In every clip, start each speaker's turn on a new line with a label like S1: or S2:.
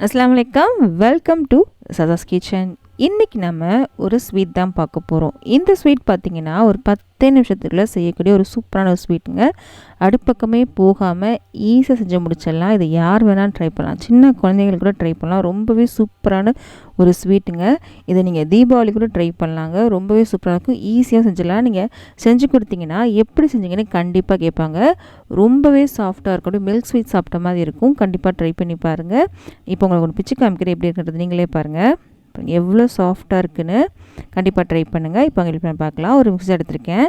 S1: அஸ்லாம் வலைக்கம் welcome to சதாஸ் kitchen இன்றைக்கி நம்ம ஒரு ஸ்வீட் தான் பார்க்க போகிறோம் இந்த ஸ்வீட் பார்த்திங்கன்னா ஒரு பத்து நிமிஷத்துக்குள்ளே செய்யக்கூடிய ஒரு சூப்பரான ஒரு ஸ்வீட்டுங்க அடுப்பக்கமே போகாமல் ஈஸியாக செஞ்சு முடிச்சிடலாம். இதை யார் வேணாலும் ட்ரை பண்ணலாம். சின்ன குழந்தைகள் கூட ட்ரை பண்ணலாம். ரொம்பவே சூப்பரான ஒரு ஸ்வீட்டுங்க இதை நீங்கள் தீபாவளி கூட ட்ரை பண்ணலாங்க. ரொம்பவே சூப்பராக இருக்கும். ஈஸியாக செஞ்சிடலாம். நீங்கள் செஞ்சு கொடுத்தீங்கன்னா எப்படி செஞ்சீங்கன்னு கண்டிப்பாக கேட்பாங்க. ரொம்பவே சாஃப்டாக இருக்கட்டும். மில்க் ஸ்வீட் சாப்பிட்ட மாதிரி இருக்கும். கண்டிப்பாக ட்ரை பண்ணி பாருங்கள் இப்போ உங்களுக்கு ஒன்று பிச்சு காமிக்கிற எப்படி இருக்கிறது நீங்களே பாருங்கள் எவ்வளோ சாஃப்டாக இருக்குன்னு கண்டிப்பாக ட்ரை பண்ணுங்கள் இப்போ உங்களுக்கு பார்க்கலாம். ஒரு மிக்ஸ் எடுத்திருக்கேன்.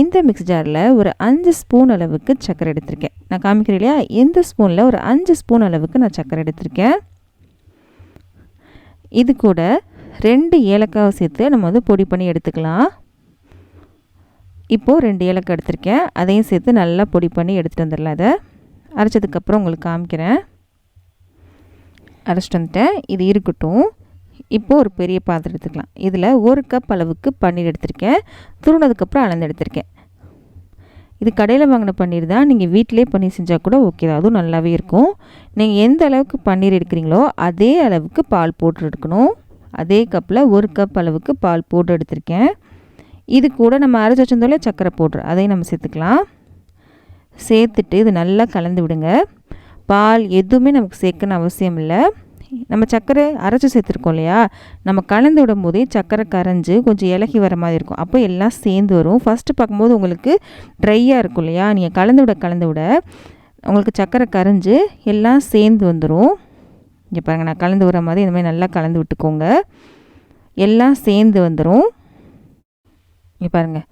S1: இந்த மிக்ஸ் ஜாரில் ஒரு அஞ்சு ஸ்பூன் அளவுக்கு சக்கரை எடுத்திருக்கேன். நான் காமிக்கிறேன் இல்லையா? இந்த ஸ்பூனில் ஒரு அஞ்சு ஸ்பூன் அளவுக்கு நான் சக்கரை எடுத்திருக்கேன். இது கூட ரெண்டு ஏலக்காவை சேர்த்து நம்ம வந்து பொடி பண்ணி எடுத்துக்கலாம். இப்போது ரெண்டு ஏலக்காய் எடுத்திருக்கேன். அதையும் சேர்த்து நல்லா பொடி பண்ணி எடுத்துகிட்டு வந்துடலாம் அதை அரைச்சதுக்கப்புறம் உங்களுக்கு காமிக்கிறேன். அரைச்சிட்டு வந்துட்டேன். இது இருக்கட்டும். இப்போது ஒரு பெரிய பாத்திரம் எடுத்துக்கலாம். இதில் ஒரு கப் அளவுக்கு பன்னீர் எடுத்திருக்கேன். துருனதுக்கப்புறம் அளந்து எடுத்திருக்கேன். இது கடையில் வாங்கின பன்னீர் தான். நீங்கள் வீட்டிலே பன்னீர் செஞ்சால் கூட ஓகே தான். அதுவும் நல்லாவே இருக்கும். நீங்கள் எந்த அளவுக்கு பன்னீர் எடுக்கிறீங்களோ அதே அளவுக்கு பால் போட்டு எடுக்கணும். அதே கப்பில் ஒரு கப் அளவுக்கு பால் போட்டு எடுத்திருக்கேன். இது கூட நம்ம அரைச்சி வச்சிருந்தோம்ல சர்க்கரை போடுற அதையும் நம்ம சேர்த்துக்கலாம். சேர்த்துட்டு இது நல்லா கலந்து விடுங்க. பால் எதுவுமே நமக்கு சேர்க்கணும் அவசியம் இல்லை. நம்ம சர்க்கரை அரைச்சி சேர்த்துருக்கோம் இல்லையா? நம்ம கலந்து விடும் போதே சர்க்கரை கரைஞ்சி கொஞ்சம் இலகி வர மாதிரி இருக்கும். அப்போ எல்லாம் சேர்ந்து வரும். ஃபஸ்ட்டு பார்க்கும்போது உங்களுக்கு ட்ரையாக இருக்கும் இல்லையா? நீங்கள் கலந்து விட கலந்து விட உங்களுக்கு சர்க்கரை கரைஞ்சி எல்லாம் சேர்ந்து வந்துடும் இங்கே பாருங்கள் நான் கலந்து விடுற மாதிரி இந்த மாதிரி நல்லா கலந்து விட்டுக்கோங்க. எல்லாம் சேர்ந்து வந்துடும் இங்கே பாருங்கள்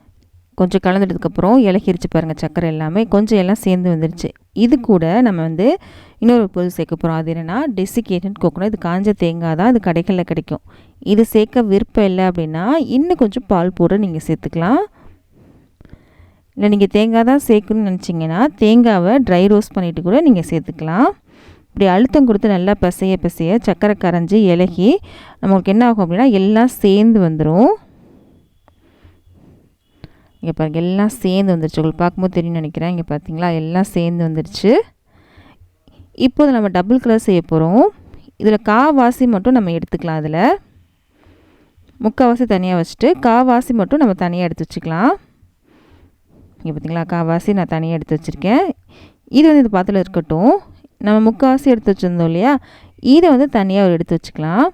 S1: கொஞ்சம் கலந்துட்டதுக்கப்புறம் இலக்கிரிச்சு பாருங்கள் சர்க்கரை எல்லாமே. கொஞ்சம் எல்லாம் சேர்ந்து வந்துருச்சு. இது கூட நம்ம வந்து இன்னொரு பொருள் சேர்க்க போகிறோம் அது என்னென்னா டெசிகேட்டட் கோகோனட் இது காஞ்ச தேங்காய் தான். அது கடைகளில் கிடைக்கும். இது சேர்க்க விருப்பம் இல்லை அப்படின்னா இன்னும் கொஞ்சம் பால் போட நீங்கள் சேர்த்துக்கலாம். இல்லை நீங்கள் தேங்காய் தான் சேர்க்கணும்னு நினச்சிங்கன்னா தேங்காவை ட்ரை ரோஸ்ட் பண்ணிவிட்டு கூட நீங்கள் சேர்த்துக்கலாம். இப்படி அழுத்தம் கொடுத்து நல்லா பிசைய பிசைய சக்கரை கரைஞ்சி இலகி நமக்கு என்ன ஆகும் அப்படின்னா எல்லாம் சேர்ந்து வந்துடும் இங்கே பாருங்கள் எல்லாம் சேர்ந்து வந்துருச்சு. உங்களுக்கு பார்க்கும்போது தெரியும் நினைக்கிறேன். இங்கே பார்த்தீங்களா? எல்லாம் சேர்ந்து வந்துருச்சு. இப்போது நம்ம டபுள் கலர் செய்ய போகிறோம் இதில் காவாசி மட்டும் நம்ம எடுத்துக்கலாம் அதில் முக்கால்வாசி தனியாக வச்சுட்டு காவாசி மட்டும் நம்ம தனியாக எடுத்து வச்சுக்கலாம். இங்கே பார்த்தீங்களா? காவாசி நான் தனியாக எடுத்து வச்சுருக்கேன். இது வந்து இந்த பாத்திரம் இருக்கட்டும். நம்ம முக்கால்வாசி எடுத்து வச்சுருந்தோம் இல்லையா? இதை வந்து தனியாக எடுத்து வச்சுக்கலாம்.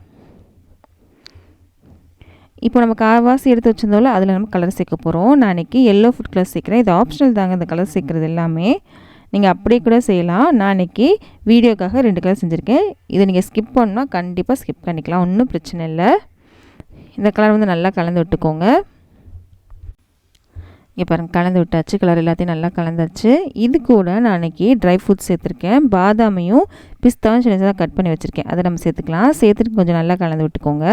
S1: இப்போ நம்ம காவாசி எடுத்து வச்சுருந்தோம்ல அதில் நம்ம கலர் சேர்க்க போகிறோம் நான் இன்றைக்கி எல்லோ ஃபுட் கலர் சேர்க்குறேன். இது ஆப்ஷனல் தாங்க இந்த கலர் சேர்க்குறது எல்லாமே. நீங்கள் அப்படியே கூட செய்யலாம். நான் இன்றைக்கி வீடியோக்காக ரெண்டு கலர் செஞ்சுருக்கேன். இதை நீங்கள் ஸ்கிப் பண்ணால் கண்டிப்பாக ஸ்கிப் பண்ணிக்கலாம். ஒன்றும் பிரச்சனை இல்லை. இந்த கலர் வந்து நல்லா கலந்து விட்டுக்கோங்க. இங்கே பாருங்கள் கலந்து விட்டாச்சு. கலர் எல்லாத்தையும் நல்லா கலந்தாச்சு. இது கூட நான் அன்றைக்கி ட்ரை ஃப்ரூட்ஸ் சேர்த்துருக்கேன். பாதாமையும் பிஸ்தாவும் சின்ன சின்னதாக கட் பண்ணி வச்சுருக்கேன். அதை நம்ம சேர்த்துக்கலாம். சேர்த்துட்டு கொஞ்சம் நல்லா கலந்து விட்டுக்கோங்க.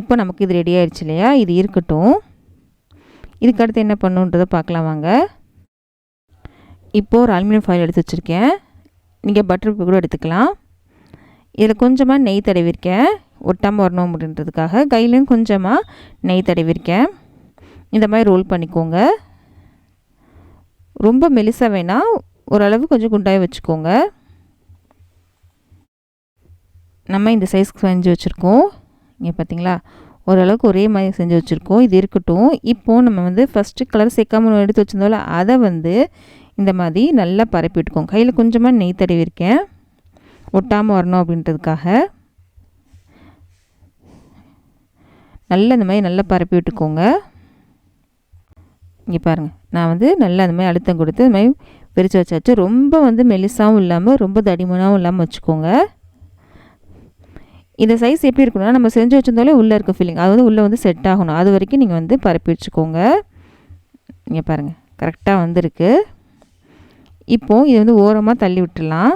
S1: இப்போ நமக்கு இது ரெடி ஆயிடுச்சு இல்லையா? இது இருக்கட்டும். இதுக்கு அடுத்து என்ன பண்ணுன்றதை பார்க்கலாம் வாங்க. இப்போது ஒரு அலுமினியம் ஃபாயில் எடுத்து வச்சுருக்கேன். நீங்கள் பட்டர் கூட எடுத்துக்கலாம். இதில் கொஞ்சமாக நெய் தடவிருக்கேன். ஒட்டாமல் வரணும் அப்படின்றதுக்காக கையிலையும் கொஞ்சமாக நெய் தடவிருக்கேன். இந்த மாதிரி ரோல் பண்ணிக்கோங்க. ரொம்ப மெலிசாக வேணால் ஓரளவு கொஞ்சம் குண்டாக வச்சுக்கோங்க. நம்ம இந்த சைஸ்க்கு செஞ்சு வச்சுருக்கோம். இங்கே பார்த்தீங்களா ஓரளவுக்கு ஒரே மாதிரி செஞ்சு வச்சுருக்கோம். இது இருக்கட்டும். இப்போது நம்ம வந்து ஃபஸ்ட்டு கலர் சேர்க்காம எடுத்து வச்சுருந்தோம்ல அதை வந்து இந்த மாதிரி நல்லா பரப்பி விட்டுக்கோம் கையில் கொஞ்சமாக நெய் தடவிருக்கேன் ஒட்டாமல் வரணும் அப்படின்றதுக்காக. நல்லா இந்த மாதிரி நல்லா பரப்பி விட்டுக்கோங்க. இங்கே பாருங்கள் நான் வந்து நல்லா அந்த மாதிரி அழுத்தம் கொடுத்து இந்த மாதிரி பிரித்து வச்சாச்சு. ரொம்ப வந்து மெலிசாகவும் இல்லாமல் ரொம்ப தடிமனாகவும் இல்லாமல் வச்சுக்கோங்க. இந்த சைஸ் எப்படி இருக்கணும்னா நம்ம செஞ்சு வச்சிருந்தாலே உள்ளே இருக்க ஃபீலிங் அது வந்து உள்ளே வந்து செட் ஆகணும். அது வரைக்கும் நீங்கள் வந்து பரப்பி வச்சுக்கோங்க. இங்கே பாருங்கள் கரெக்டாக வந்திருக்கு. இப்போது இதை வந்து ஓரமாக தள்ளி விட்டுடலாம்.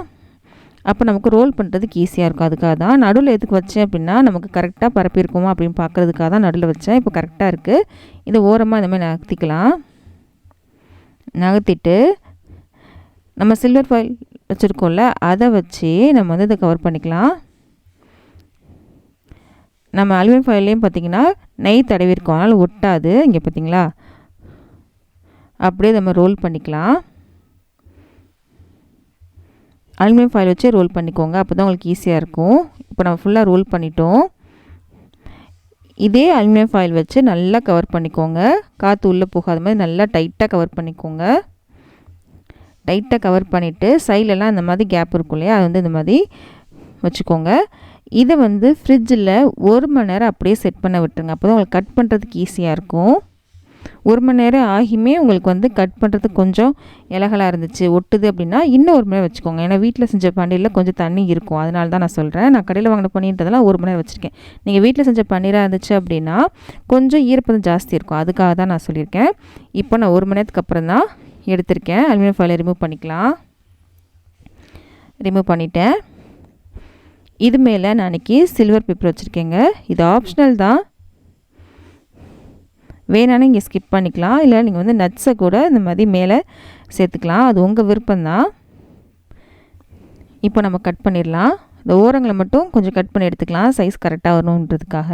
S1: அப்போ நமக்கு ரோல் பண்ணுறதுக்கு ஈஸியாக இருக்கும். அதுக்காக தான் நடுவில் எதுக்கு வச்சேன் அப்படின்னா நமக்கு கரெக்டாக பரப்பியிருக்குமா அப்படின்னு பார்க்குறதுக்காக தான் நடுவில் வச்சேன். இப்போ கரெக்டாக இருக்குது இதை ஓரமாக இந்த மாதிரி நகர்த்திக்கலாம். நகர்த்திட்டு நம்ம சில்வர் ஃபைல் வச்சுருக்கோம்ல அதை வச்சு நம்ம வந்து இதை கவர் பண்ணிக்கலாம். நம்ம அலுமினியம் ஃபாயிலையும் பார்த்திங்கன்னா நெய் தடவிருக்கோம் அதனால் ஒட்டாது. இங்கே பார்த்திங்களா? அப்படியே நம்ம ரோல் பண்ணிக்கலாம். அலுமினியம் ஃபாயில் வச்சு ரோல் பண்ணிக்கோங்க. அப்போ தான் உங்களுக்கு ஈஸியாக இருக்கும். இப்போ நம்ம ஃபுல்லாக ரோல் பண்ணிட்டோம். இதே அலுமினியம் ஃபாயில் வச்சு நல்லா கவர் பண்ணிக்கோங்க. காற்று உள்ளே போகாத மாதிரி நல்லா டைட்டாக கவர் பண்ணிக்கோங்க. டைட்டாக கவர் பண்ணிவிட்டு சைட்லலாம் இந்த மாதிரி கேப் இருக்கும் இல்லையா? அது வந்து இந்த மாதிரி வச்சுக்கோங்க. இதை வந்து ஃப்ரிட்ஜில் ஒரு மணி நேரம் அப்படியே செட் பண்ண விட்டுருங்க. அப்போ தான் உங்களுக்கு கட் பண்ணுறதுக்கு ஈஸியாக இருக்கும். ஒரு மணி நேரம் ஆகியுமே உங்களுக்கு வந்து கட் பண்ணுறதுக்கு கொஞ்சம் இலகலாக இருந்துச்சு. ஒட்டுது அப்படின்னா இன்னும் ஒரு மணி நேரம் வச்சுக்கோங்க. ஏன்னா வீட்டில் செஞ்ச பன்னீரில் கொஞ்சம் தண்ணி இருக்கும். அதனால தான் நான் சொல்கிறேன் நான் கடையில் வாங்கின பன்னீர்ன்றதெல்லாம் ஒரு மணி நேரம் வச்சுருக்கேன். நீங்கள் வீட்டில் செஞ்ச பன்னீராக இருந்துச்சு அப்படின்னா கொஞ்சம் ஈரப்பதம் ஜாஸ்தி இருக்கும். அதுக்காக தான் நான் சொல்லியிருக்கேன். இப்போ நான் ஒரு மணி நேரத்துக்கு அப்புறம் தான் எடுத்திருக்கேன். அலுமினியம் ஃபாயில் ரிமூவ் பண்ணிக்கலாம். ரிமூவ் பண்ணிட்டேன். இது மேலே நான் அன்றைக்கி சில்வர் பேப்பர் வச்சுருக்கேங்க. இது ஆப்ஷனல் தான். வேணாலும் இங்கே ஸ்கிப் பண்ணிக்கலாம். இல்லை நீங்கள் வந்து நட்ஸை கூட இந்த மாதிரி மேலே சேர்த்துக்கலாம். அது உங்கள் விருப்பம்தான். இப்போ நம்ம கட் பண்ணிடலாம். இந்த ஓரங்களை மட்டும் கொஞ்சம் கட் பண்ணி எடுத்துக்கலாம். சைஸ் கரெக்டாக வரணுன்றதுக்காக.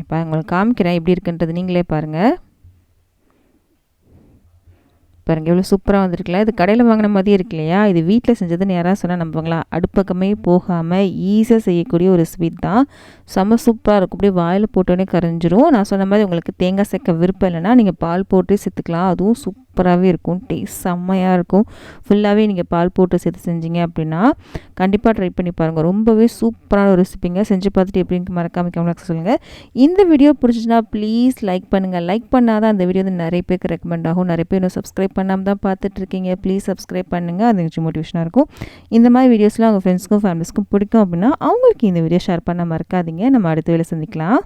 S1: இப்போ உங்களுக்கு காமிக்கிறேன். எப்படி இருக்குன்றது நீங்களே பாருங்கள் பாருங்கள் எவ்வளோ சூப்பராக வந்திருக்குல்ல. இது கடையில் வாங்கின மாதிரி இருக்கு இல்லையா? இது வீட்டில் செஞ்சதுன்னு யாராவது சொன்னால் நம்புவாங்களா அடுப்பக்கமே போகாமல் ஈஸியாக செய்யக்கூடிய ஒரு ஸ்வீட் தான். செம்ம சூப்பராக இருக்கும். அப்படியே வாயில் போட்டோன்னே கரைஞ்சிரும். நான் சொன்ன மாதிரி உங்களுக்கு தேங்காய் சேர்க்க விருப்பம் இல்லைன்னா நீங்கள் பால் போட்டு சேர்த்துக்கலாம். அதுவும் சூப்பராகவே இருக்கும். டேஸ்ட் செம்மையாக இருக்கும். ஃபுல்லாகவே நீங்கள் பால் போட்டு சேர்த்து செஞ்சீங்க அப்படின்னா கண்டிப்பாக ட்ரை பண்ணி பாருங்கள் ரொம்பவே சூப்பரான ஒரு ரெசிபிங்க செஞ்சு பார்த்துட்டு எப்படின்னு மறக்காம கமெண்ட் சொல்லுங்கள் இந்த வீடியோ பிடிச்சிச்சுன்னா ப்ளீஸ் லைக் பண்ணுங்கள் லைக் பண்ணால் தான் அந்த வீடியோ வந்து நிறைய பேருக்கு ரெக்கமெண்ட் ஆகும். நிறைய பேர் இன்னும் சப்ஸ்கிரைப் பண்ணாமல் தான் பார்த்துட்ருக்கீங்க ப்ளீஸ் சப்ஸ்கிரைப் பண்ணுங்கள் அது கொஞ்சம் மோட்டிவேஷனாக இருக்கும். இந்த மாதிரி வீடியோஸ்லாம் உங்கள் ஃப்ரெண்ட்ஸ்க்கும் ஃபேமிலிஸ்க்கும் பிடிக்கும் அப்படின்னா அவங்களுக்கு இந்த வீடியோ ஷேர் பண்ண மறக்காதீங்க. நம்ம அடுத்த வேலை சந்திக்கலாம்.